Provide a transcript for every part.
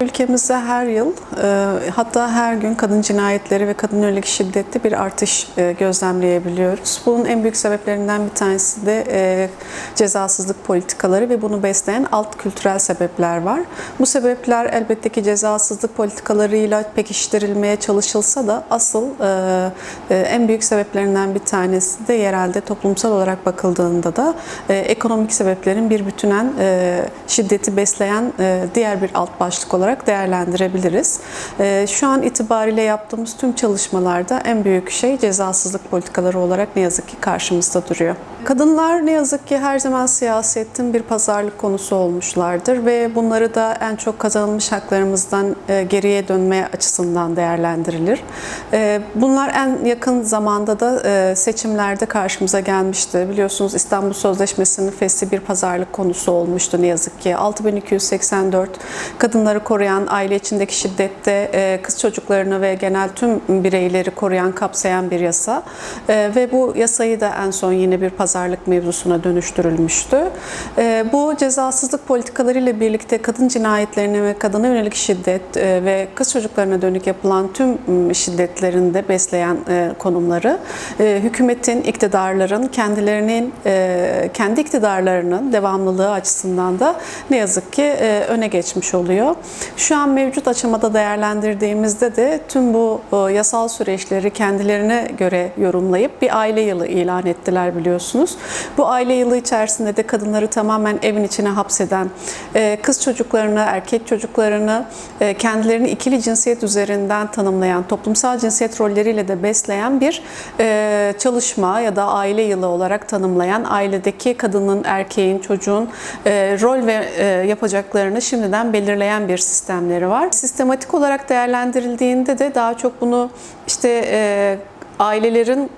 Ülkemizde her yıl e, hatta her gün kadın cinayetleri ve kadın yönelik şiddette bir artış e, gözlemleyebiliyoruz. Bunun en büyük sebeplerinden bir tanesi de e, cezasızlık politikaları ve bunu besleyen alt kültürel sebepler var. Bu sebepler elbette ki cezasızlık politikalarıyla pekiştirilmeye çalışılsa da asıl en büyük sebeplerinden bir tanesi de yerelde toplumsal olarak bakıldığında da ekonomik sebeplerin bir bütünen şiddeti besleyen diğer bir alt başlık olarak değerlendirebiliriz. Ee, Şu an itibariyle yaptığımız tüm çalışmalarda en büyük şey cezasızlık politikaları olarak ne yazık ki karşımızda duruyor. Kadınlar ne yazık ki her zaman siyasetin bir pazarlık konusu olmuşlardır ve bunları da en çok kazanılmış haklarımızdan e, geriye dönme açısından değerlendirilir. E, Bunlar en yakın zamanda da e, seçimlerde karşımıza gelmişti. Biliyorsunuz İstanbul Sözleşmesi'nin fesli bir pazarlık konusu olmuştu ne yazık ki. 6284 kadınları koruyan, aile içindeki şiddette kız çocuklarını ve genel tüm bireyleri koruyan, kapsayan bir yasa. Ve bu yasayı da en son yine bir pazarlık mevzusuna dönüştürülmüştü. Bu cezasızlık politikalarıyla birlikte kadın cinayetlerine ve kadına yönelik şiddet ve kız çocuklarına dönük yapılan tüm şiddetlerinde besleyen konumları hükümetin, iktidarların kendilerinin kendi iktidarlarının devamlılığı açısından da ne yazık ki öne geçmiş oluyor. Şu an mevcut aşamada değerlendirdiğimizde de tüm bu yasal süreçleri kendilerine göre yorumlayıp bir aile yılı ilan ettiler biliyorsunuz. Bu aile yılı içerisinde de kadınları tamamen evin içine hapseden, kız çocuklarını, erkek çocuklarını kendilerini ikili cinsiyet üzerinden tanımlayan, toplumsal cinsiyet rolleriyle de besleyen bir çalışma ya da aile yılı olarak tanımlayan, ailedeki kadının, erkeğin, çocuğun rol ve yapacaklarını şimdiden belirleyen bir sistemleri var. Sistematik olarak değerlendirildiğinde de daha çok bunu işte e, ailelerin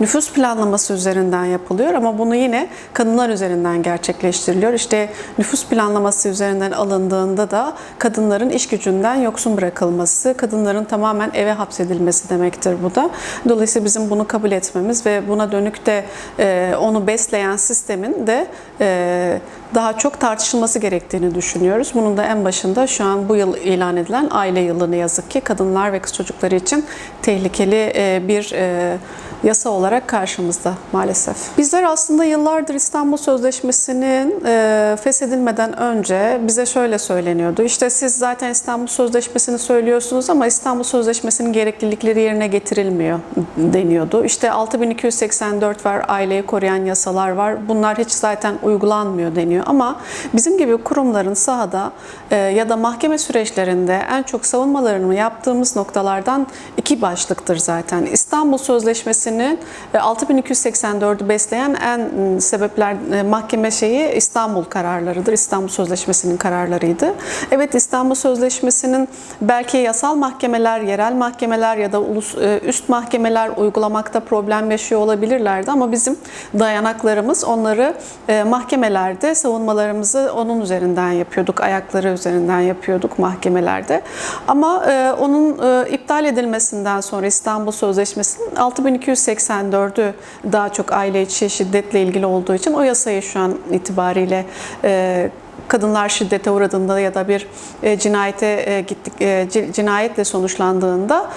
nüfus planlaması üzerinden yapılıyor ama bunu yine kadınlar üzerinden gerçekleştiriliyor. İşte nüfus planlaması üzerinden alındığında da kadınların iş gücünden yoksun bırakılması, kadınların tamamen eve hapsedilmesi demektir bu da. Dolayısıyla bizim bunu kabul etmemiz ve buna dönük de e, onu besleyen sistemin de e, daha çok tartışılması gerektiğini düşünüyoruz. Bunun da en başında şu an bu yıl ilan edilen aile yılı ne yazık ki kadınlar ve kız çocukları için tehlikeli e, bir e, yasa olarak karşımızda maalesef. Bizler aslında yıllardır İstanbul Sözleşmesi'nin e, feshedilmeden önce bize şöyle söyleniyordu. İşte siz zaten İstanbul Sözleşmesi'ni söylüyorsunuz ama İstanbul Sözleşmesi'nin gereklilikleri yerine getirilmiyor deniyordu. İşte 6284 var, aileyi koruyan yasalar var. Bunlar hiç zaten uygulanmıyor deniyor. Ama bizim gibi kurumların sahada e, ya da mahkeme süreçlerinde en çok savunmalarını yaptığımız noktalardan iki başlıktır zaten. İstanbul Sözleşmesi'nin 6284'ü besleyen en sebepler e, mahkeme şeyi İstanbul kararlarıdır. İstanbul Sözleşmesi'nin kararlarıydı. Evet İstanbul Sözleşmesi'nin belki yasal mahkemeler, yerel mahkemeler ya da ulus e, üst mahkemeler uygulamakta problem yaşıyor olabilirlerdi ama bizim dayanaklarımız onları e, mahkemelerde savunmalarımızı onun üzerinden yapıyorduk, ayakları üzerinden yapıyorduk mahkemelerde. Ama onun iptal edilmesinden sonra İstanbul Sözleşmesi'nin 6284'ü daha çok aile içi şiddetle ilgili olduğu için o yasayı şu an itibariyle e, kadınlar şiddete uğradığında ya da bir e, cinayete e, gittik e, cinayetle sonuçlandığında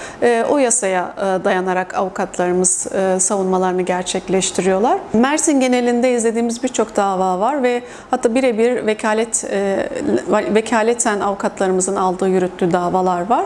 o yasaya dayanarak avukatlarımız savunmalarını gerçekleştiriyorlar. Mersin genelinde izlediğimiz birçok dava var ve hatta birebir vekalet vekaleten avukatlarımızın aldığı yürüttüğü davalar var.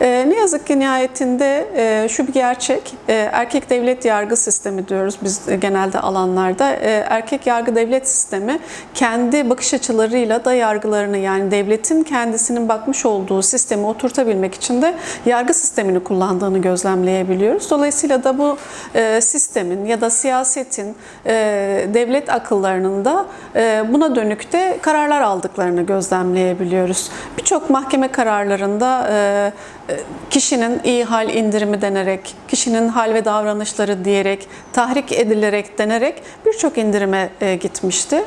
Ne yazık ki nihayetinde şu bir gerçek. Erkek devlet yargı sistemi diyoruz biz genelde alanlarda. Erkek yargı devlet sistemi kendi bakış açılarıyla dolayısıyla da yargılarını yani devletin kendisinin bakmış olduğu sistemi oturtabilmek için de yargı sistemini kullandığını gözlemleyebiliyoruz. Dolayısıyla da bu e, sistemin ya da siyasetin e, devlet akıllarının da e, buna dönük de kararlar aldıklarını gözlemleyebiliyoruz. Birçok mahkeme kararlarında e, kişinin iyi hal indirimi denerek, kişinin hal ve davranışları diyerek, tahrik edilerek denerek birçok indirime e, gitmişti.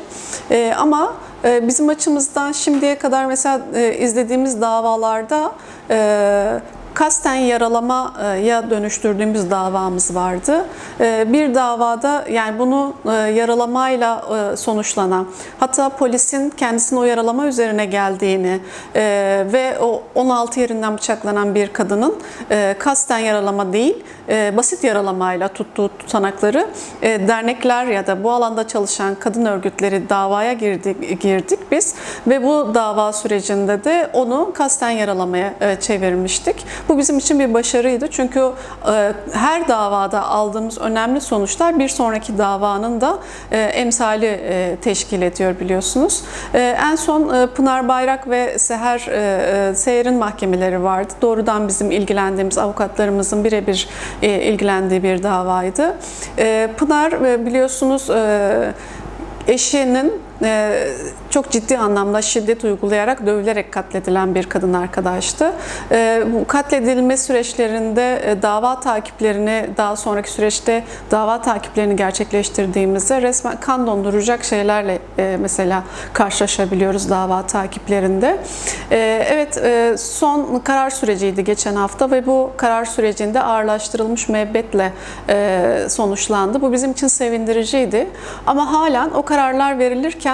E, ama e, bizim açımızdan şimdiye kadar mesela izlediğimiz davalarda kasten yaralamaya dönüştürdüğümüz davamız vardı. E, Bir davada yani bunu e, yaralamayla e, sonuçlanan hatta polisin kendisini o yaralama üzerine geldiğini e, ve o 16 yerinden bıçaklanan bir kadının kasten yaralama değil basit yaralamayla tuttuğu tutanakları dernekler ya da bu alanda çalışan kadın örgütleri davaya girdik, girdik biz ve bu dava sürecinde de onu kasten yaralamaya çevirmiştik. Bu bizim için bir başarıydı çünkü e, her davada aldığımız önemli sonuçlar bir sonraki davanın da e, emsali e, teşkil ediyor biliyorsunuz. En son Pınar Bayrak ve Seher Seher'in mahkemeleri vardı. Doğrudan bizim ilgilendiğimiz avukatlarımızın birebir ilgilendiği bir davaydı. Pınar biliyorsunuz eşinin e, çok ciddi anlamda şiddet uygulayarak dövülerek katledilen bir kadın arkadaştı. E, bu katledilme süreçlerinde e, dava takiplerini daha sonraki süreçte dava takiplerini gerçekleştirdiğimizde resmen kan donduracak şeylerle e, mesela karşılaşabiliyoruz dava takiplerinde. E, evet e, son karar süreciydi geçen hafta ve bu karar sürecinde ağırlaştırılmış müebbetle sonuçlandı. Bu bizim için sevindiriciydi. Ama halen o kararlar verilirken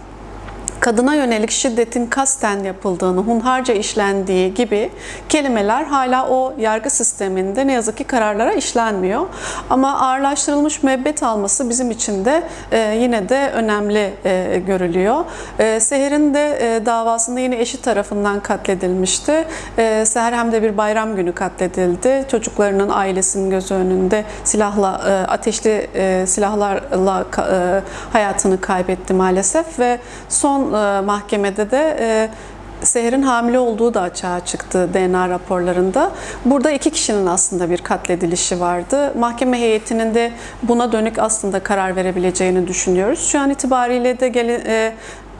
kadına yönelik şiddetin kasten yapıldığını, hunharca işlendiği gibi kelimeler hala o yargı sisteminde ne yazık ki kararlara işlenmiyor. Ama ağırlaştırılmış müebbet alması bizim için de e, yine de önemli e, görülüyor. E, Seher'in de davasında yine eşi tarafından katledilmişti. Seher hem de bir bayram günü katledildi. Çocuklarının ailesinin gözü önünde silahla, ateşli silahlarla hayatını kaybetti maalesef ve son e, mahkemede de e, Seher'in hamile olduğu da açığa çıktı DNA raporlarında. Burada iki kişinin aslında bir katledilişi vardı. Mahkeme heyetinin de buna dönük aslında karar verebileceğini düşünüyoruz. Şu an itibariyle de gele, e,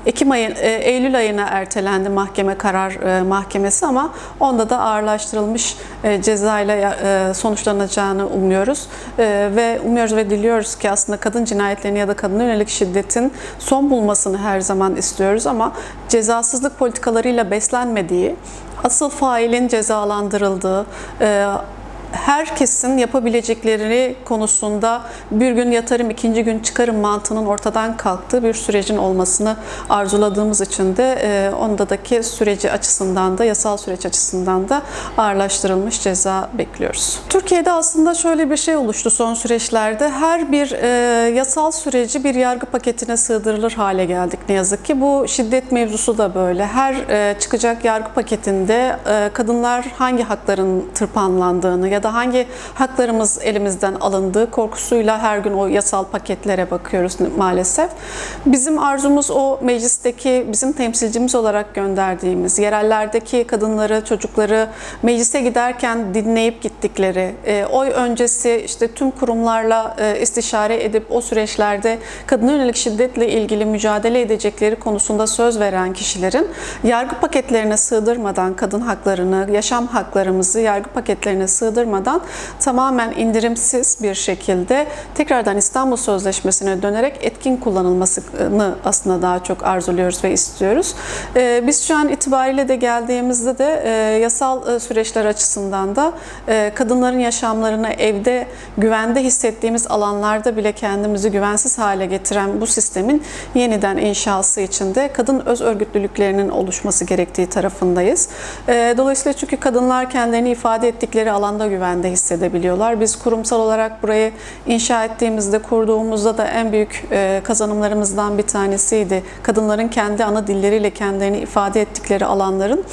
Ekim ayı, e, Eylül ayına ertelendi mahkeme karar e, mahkemesi ama onda da ağırlaştırılmış e, cezayla sonuçlanacağını umuyoruz. Ve umuyoruz ve diliyoruz ki aslında kadın cinayetlerini ya da kadına yönelik şiddetin son bulmasını her zaman istiyoruz ama cezasızlık politikalarıyla beslenmediği, asıl failin cezalandırıldığı, herkesin yapabilecekleri konusunda bir gün yatarım, ikinci gün çıkarım mantığının ortadan kalktığı bir sürecin olmasını arzuladığımız için de e, ondadaki süreci açısından da yasal süreç açısından da ağırlaştırılmış ceza bekliyoruz. Türkiye'de aslında şöyle bir şey oluştu son süreçlerde. Her bir e, yasal süreci bir yargı paketine sığdırılır hale geldik ne yazık ki. Bu şiddet mevzusu da böyle. Her e, çıkacak yargı paketinde e, kadınlar hangi hakların tırpanlandığını ya da hangi haklarımız elimizden alındığı korkusuyla her gün o yasal paketlere bakıyoruz maalesef. Bizim arzumuz o meclisteki bizim temsilcimiz olarak gönderdiğimiz yerellerdeki kadınları, çocukları meclise giderken dinleyip gittikleri, e, oy öncesi işte tüm kurumlarla e, istişare edip o süreçlerde kadına yönelik şiddetle ilgili mücadele edecekleri konusunda söz veren kişilerin yargı paketlerine sığdırmadan kadın haklarını, yaşam haklarımızı yargı paketlerine sığdırmadan tamamen indirimsiz bir şekilde tekrardan İstanbul Sözleşmesi'ne dönerek etkin kullanılmasını aslında daha çok arzuluyoruz ve istiyoruz. Ee, Biz şu an itibariyle de geldiğimizde de e, yasal e, süreçler açısından da e, kadınların yaşamlarını evde güvende hissettiğimiz alanlarda bile kendimizi güvensiz hale getiren bu sistemin yeniden inşası için de kadın öz örgütlülüklerinin oluşması gerektiği tarafındayız. Dolayısıyla çünkü kadınlar kendilerini ifade ettikleri alanda güvende hissedebiliyorlar. Biz kurumsal olarak burayı inşa ettiğimizde, kurduğumuzda da en büyük e, kazanımlarımızdan bir tanesiydi. Kadınların kendi ana dilleriyle kendilerini ifade ettikleri alanların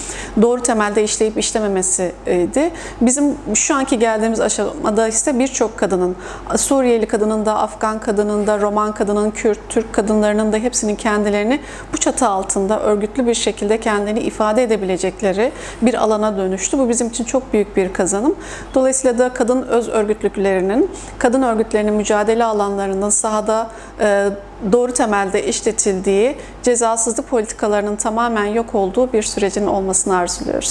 doğru temelde işleyip işlememesiydi. Bizim şu anki geldiğimiz aşamada ise birçok kadının, Suriyeli kadının da, Afgan kadının da, Roman kadının, Kürt, Türk kadınlarının da hepsinin kendilerini bu çatı altında örgütlü bir şekilde kendini ifade edebilecekleri bir alana dönüştü. Bu bizim için çok büyük bir kazanım. Dolayısıyla da kadın öz örgütlüklerinin, kadın örgütlerinin mücadele alanlarının sahada e, doğru temelde işletildiği, cezasızlık politikalarının tamamen yok olduğu bir sürecin olmasını arzuluyoruz.